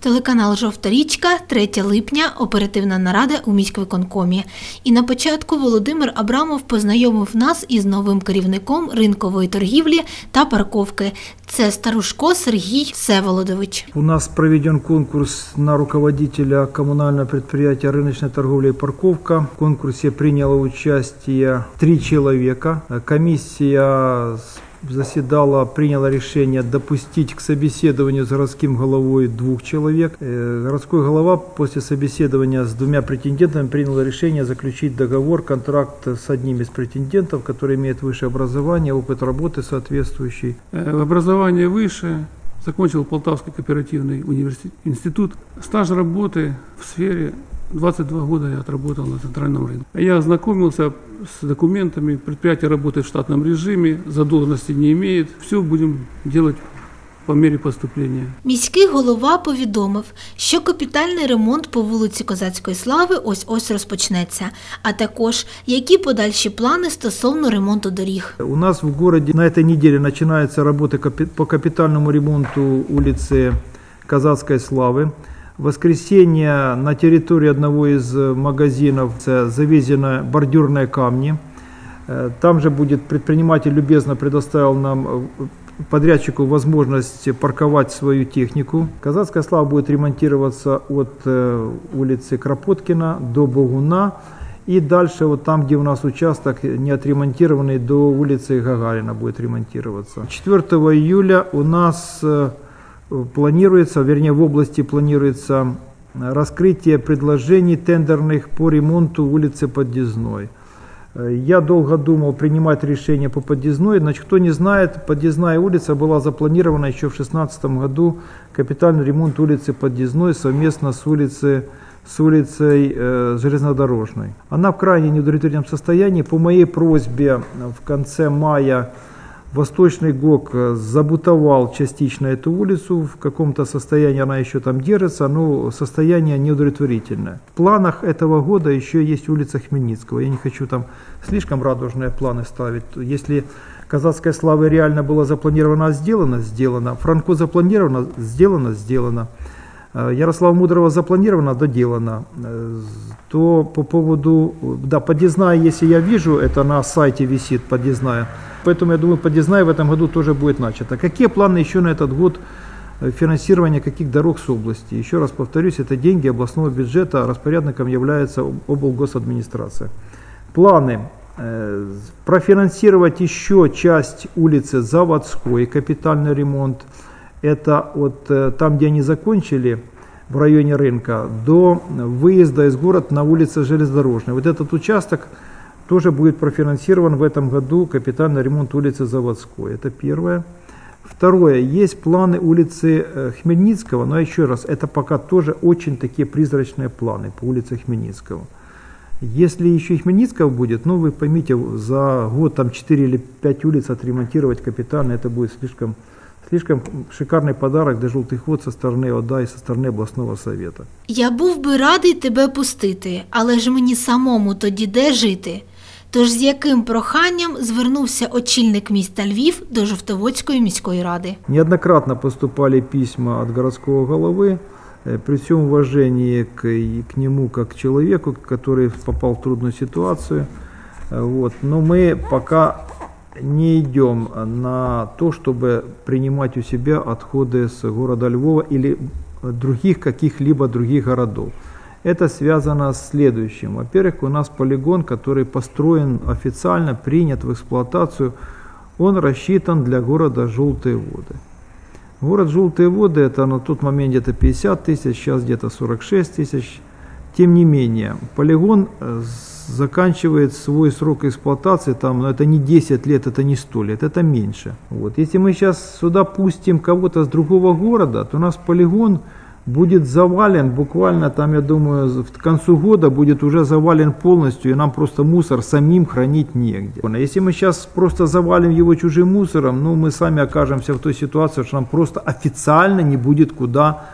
Телеканал Жовта річка, 3 липня, оперативна нарада у міськвиконкомі. І на початку Володимир Абрамов познайомив нас із новим керівником ринкової торгівлі та парковки. Це старушко Сергій Всеволодович. У нас проведен конкурс на руководителя коммунального предприятия рыночной торговли и парковка. В конкурсе приняло участие три человека. Комиссия с- заседала, приняла решение допустить к собеседованию с городским головой двух человек. Э, Городской голова после собеседования с двумя претендентами приняла решение заключить договор, контракт с одним из претендентов, который имеет высшее образование, опыт работы соответствующий. Э, Образование выше, закончил Полтавский кооперативный университет, институт. Стаж работы в сфере 22 года я отработал на центральном рынке. Я ознакомился с документами, предприятие работает в штатном режиме, задолженности не имеет. Все будем делать по мере поступления. Міський голова повідомив, що капітальний ремонт по вулиці Козацької Слави ось-ось розпочнеться, а також які подальші плани стосовно ремонту доріг. У нас в городе на этой неделе начинаются работы капи- по капитальному ремонту улицы Казацкой Славы. В воскресенье на территории одного из э, магазинов завезены бордюрные камни. Э, Там же будет предприниматель любезно предоставил нам э, подрядчику возможность парковать свою технику. Казацкая слава будет ремонтироваться от улицы Кропоткина до Богуна. И дальше вот там, где у нас участок не отремонтированный, до улицы Гагарина будет ремонтироваться. 4 июля у нас планируется, вернее в области планируется э, раскрытие предложений тендерных по ремонту улицы Подъездной. Э, Я долго думал принимать решение по Подъездной. Значит, кто не знает, Подъездная улица была запланирована еще в 2016 году. Капитальный ремонт улицы Подъездной совместно с улицей с улицей э, железнодорожной. Она в крайне неудовлетворительном состоянии. По моей просьбе э, в конце мая Восточный ГОК э, забутовал частично эту улицу, в каком-то состоянии она еще там держится, но состояние неудовлетворительное. В планах этого года еще есть улица Хмельницкого. Я не хочу там слишком радужные планы ставить. Если Казацкая слава реально была запланирована, сделано, сделано. Франко запланировано, сделано, сделано. Ярослава Мудрого запланировано, доделано. То по поводу, да, подъездная, если я вижу, это на сайте висит подъездная. Поэтому я думаю, подъездная в этом году тоже будет начата. Какие планы еще на этот год э, финансирования каких дорог с области? Еще раз повторюсь, это деньги областного бюджета, распорядником является об- облгосадминистрация. Планы э, профинансировать еще часть улицы Заводской, капитальный ремонт. Это от э, там, где они закончили, в районе рынка, до выезда из города на улице Железнодорожной. Вот этот участок тоже будет профинансирован в этом году капитальный ремонт улицы Заводской. Это первое. Второе. Есть планы улицы э, Хмельницкого, но еще раз, это пока тоже очень такие призрачные планы по улице Хмельницкого. Если еще и Хмельницкого будет, ну вы поймите, за год там 4 или 5 улиц отремонтировать капитально, это будет слишком, слишком шикарный подарок для желтых вод со стороны ОДА и со стороны областного совета. Я був би радий тебе пустити, але ж мені самому тоді де жити. Тож з яким проханням звернувся очільник міста Львів до Жовтоводської міської ради. Неоднократно поступали письма от городского головы, э, при всем уважении к, и к нему как к человеку, который попал в трудную ситуацию. Э, Вот. Но мы пока не идем на то, чтобы принимать у себя отходы с города Львова или других каких-либо других городов. Это связано с следующим. Во-первых, у нас полигон, который построен официально, принят в эксплуатацию, он рассчитан для города Желтые воды. Город Желтые воды это на тот момент где-то 50 тысяч, сейчас где-то 46 тысяч. Тем не менее, полигон э, заканчивает свой срок эксплуатации, там, но это не 10 лет, это не 100 лет, это меньше. Вот. Если мы сейчас сюда пустим кого-то с другого города, то у нас полигон будет завален буквально там, я думаю, к концу года будет уже завален полностью, и нам просто мусор самим хранить негде. Если мы сейчас просто завалим его чужим мусором, ну мы сами окажемся в той ситуации, что нам просто официально не будет куда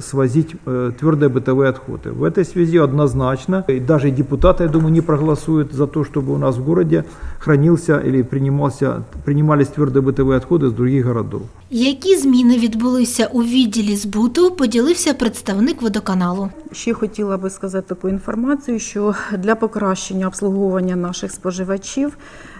свозить э, твердые бытовые отходы. В этой связи однозначно, и даже и депутаты, я думаю, не проголосуют за то, чтобы у нас в городе хранился или принимался, принимались твердые бытовые отходы из других городов. Які зміни відбулися у відділі збуту, поділився представник водоканалу. Ще хотіла би сказати таку інформацію, що для покращення обслуговування наших споживачів,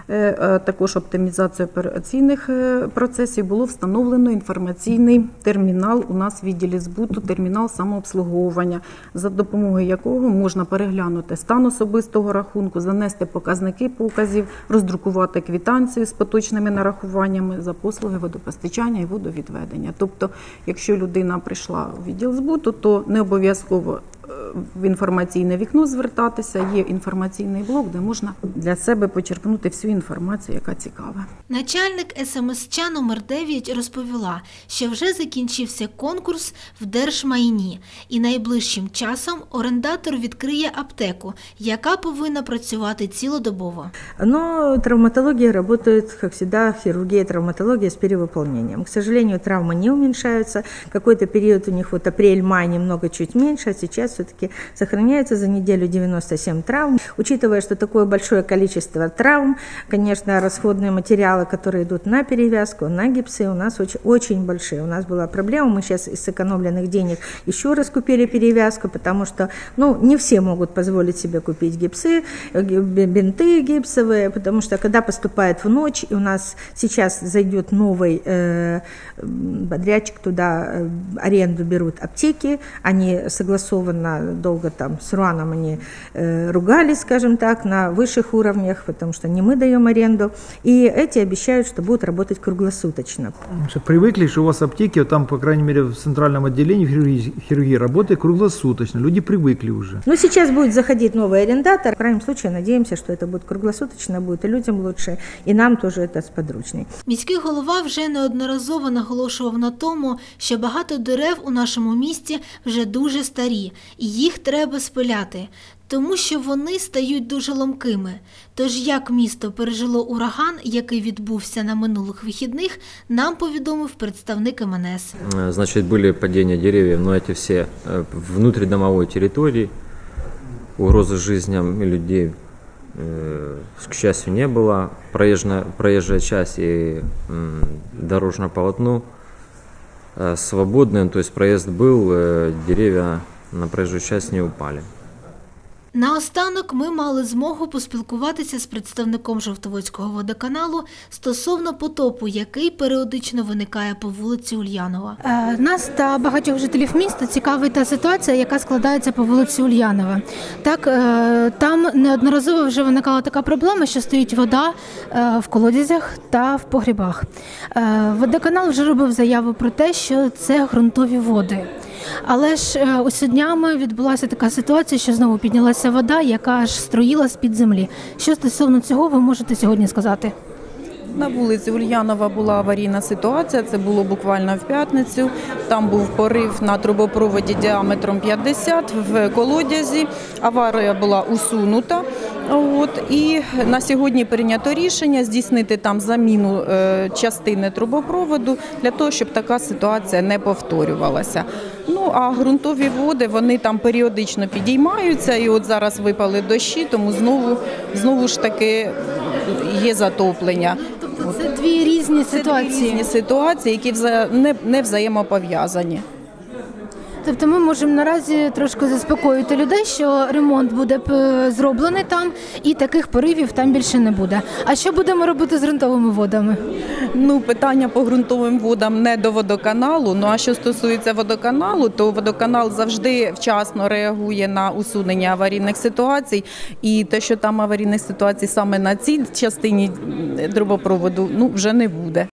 е, е, також оптимізації операційних е, процесів, було встановлено інформаційний термінал у нас в відділі збуту, термінал самообслуговування, за допомогою якого можна переглянути стан особистого рахунку, занести показники показів, роздрукувати квітанцію з поточними нарахуваннями за послуги водопостачання і водовідведення. Тобто, якщо людина прийшла у відділ збуту, то не обов'язково е, в інформаційне вікно звертатися. Є інформаційний блок, де можна для себе почерпнути всю інформацію, яка цікава. Начальник СМСЧ номер 9 розповіла, що вже закінчився конкурс в Держмайні, і найближчим часом орендатор відкриє аптеку, яка повинна працювати цілодобово. Но травматология работает, как всегда, хирургия и травматология с перевыполнением. К сожалению, травмы не уменьшаются. Какой-то период у них, вот апрель-май, немного чуть меньше, а сейчас все-таки сохраняется за неделю 97 травм. Учитывая, что такое большое количество травм, конечно, расходные материалы, которые идут на перевязку, на гипсы, у нас очень, очень большие. У нас была проблема, мы сейчас из сэкономленных денег еще раз купили перевязку, потому что, ну, не все могут позволить себе купить гипсы, э, бинты гипсовые, потому что когда поступает в ночь, и у нас сейчас зайдет новый э, подрядчик, туда э, аренду берут аптеки, они согласованно долго там с Руаном они э, ругались, скажем так, на высших уровнях, потому что не мы даем аренду, и эти обещают, что будут работать круглосуточно. Потому что привыкли, что у вас аптеки, вот там, по крайней мере, в центральном отделении хирургии, хирургии работает круглосуточно. Люди привыкли уже. Но сейчас будет заходить новый арендатор. В крайнем случае надеемся, что это будет круглосуточно, будет и людям лучше, и нам тоже это сподручней. Міський голова вже неодноразово наголошував на тому, що багато дерев у нашому місті вже дуже старі, і їх треба спиляти, тому що вони стають дуже ломкими. Тож як місто пережило ураган, який відбувся на минулих вихідних, нам повідомив представник МНС. Э, Значит, были падения деревьев, но эти все э, внутридомовой территории, угрозы жизням людей, э, к счастью, не было. Проезжая, проезжая часть и м, дорожное полотно э, свободное, то есть проезд был, э, деревья на проезжую часть не упали. Наостанок ми мали змогу поспілкуватися з представником Жовтоводського водоканалу стосовно потопу, який періодично виникає по вулиці Ульянова. Е, Нас та багатьох жителів міста цікавить та ситуація, яка складається по вулиці Ульянова. Так, е, там неодноразово вже виникала така проблема, що стоїть вода е, в колодязях та в погрібах. Е, Водоканал вже робив заяву про те, що це ґрунтові води. Але ж е, ось днями відбулася така ситуація, що знову піднялася вода, яка аж струїла з-під землі. Що стосовно цього ви можете сьогодні сказати? На вулиці Ульянова була аварійна ситуація. Це було буквально в п'ятницю. Там був порив на трубопроводі діаметром 50 в колодязі. Аварія була усунута. От і на сьогодні прийнято рішення здійснити там заміну е, частини трубопроводу для того, щоб така ситуація не повторювалася. Ну а ґрунтові води вони там періодично підіймаються, і от зараз випали дощі, тому знову знову ж таки є затоплення. Це дві різні Це дві різні ситуації, які не, не взаємопов'язані. Тобто ми можемо наразі трошки заспокоїти людей, що ремонт буде е, зроблений там, і таких поривів там більше не буде. А що будемо робити з ґрунтовими водами? Ну, питання по ґрунтовим водам не до водоканалу. Ну а що стосується водоканалу, то водоканал завжди вчасно реагує на усунення аварійних ситуацій. І те, що там аварійних ситуацій саме на цій частині трубопроводу, ну вже не буде.